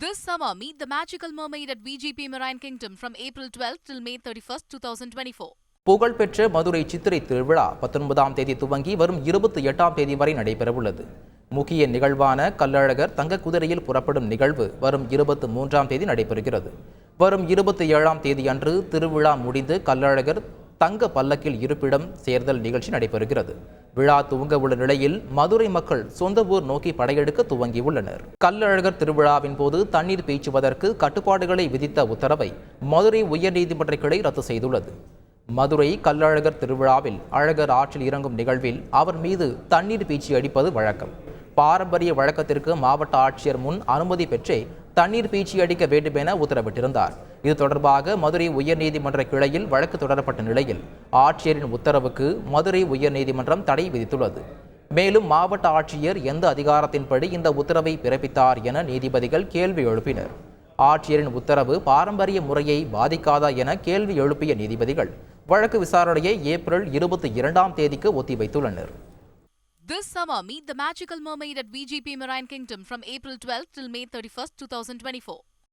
This summer, meet the magical mermaid at VGP Marine Kingdom from April 12th till May 31st, 2024. புகழ்பெற்ற மதுரை சித்திரை திருவிழா பத்தொன்பதாம் தேதி துவங்கி வரும் இருபத்தி எட்டாம் தேதி வரை நடைபெறவுள்ளது முக்கிய நிகழ்வான கள்ளழகர் தங்க குதிரையில் புறப்படும் நிகழ்வு வரும் இருபத்தி மூன்றாம் தேதி நடைபெறுகிறது வரும் இருபத்தி ஏழாம் தேதி அன்று திருவிழா முடிந்து கள்ளழகர் தங்க பல்லக்கில் இருப்பிடம் சேர்தல் நிகழ்ச்சி நடைபெறுகிறது. விழா துவங்க உள்ள நிலையில் மதுரை மக்கள் சொந்த ஊர் நோக்கி படையெடுக்க துவங்கியுள்ளனர். கள்ளழகர் திருவிழாவின் போது தண்ணீர் பீச்சுவதற்கு கட்டுப்பாடுகளை விதித்த உத்தரவை மதுரை உயர்நீதிமன்ற கிளை ரத்து செய்துள்ளது. மதுரை கள்ளழகர் திருவிழாவில் அழகர் ஆற்றில் இறங்கும் நிகழ்வில் அவர் மீது தண்ணீர் பீச்சி அடிப்பது வழக்கம். பாரம்பரிய வழக்கத்திற்கு மாவட்ட ஆட்சியர் முன் அனுமதி பெற்றே தண்ணீர் பீச்சி அடிக்க வேண்டும் என உத்தரவிட்டிருந்தார். இது தொடர்பாக மதுரை உயர்நீதிமன்ற கிளையில் வழக்கு தொடரப்பட்ட நிலையில் ஆட்சியரின் உத்தரவுக்கு மதுரை உயர்நீதிமன்றம் தடை விதித்துள்ளது. மேலும் மாவட்ட ஆட்சியர் எந்த அதிகாரத்தின்படி இந்த உத்தரவை பிறப்பித்தார் என நீதிபதிகள் கேள்வி எழுப்பினர். ஆட்சியரின் உத்தரவு பாரம்பரிய முறையை பாதிக்காதா என கேள்வி எழுப்பிய நீதிபதிகள் வழக்கு விசாரணையை ஏப்ரல் இருபத்தி இரண்டாம் தேதிக்கு ஒத்திவைத்துள்ளனர். This summer, meet the magical mermaid at VGP Marine Kingdom from April 12th till May 31st, 2024.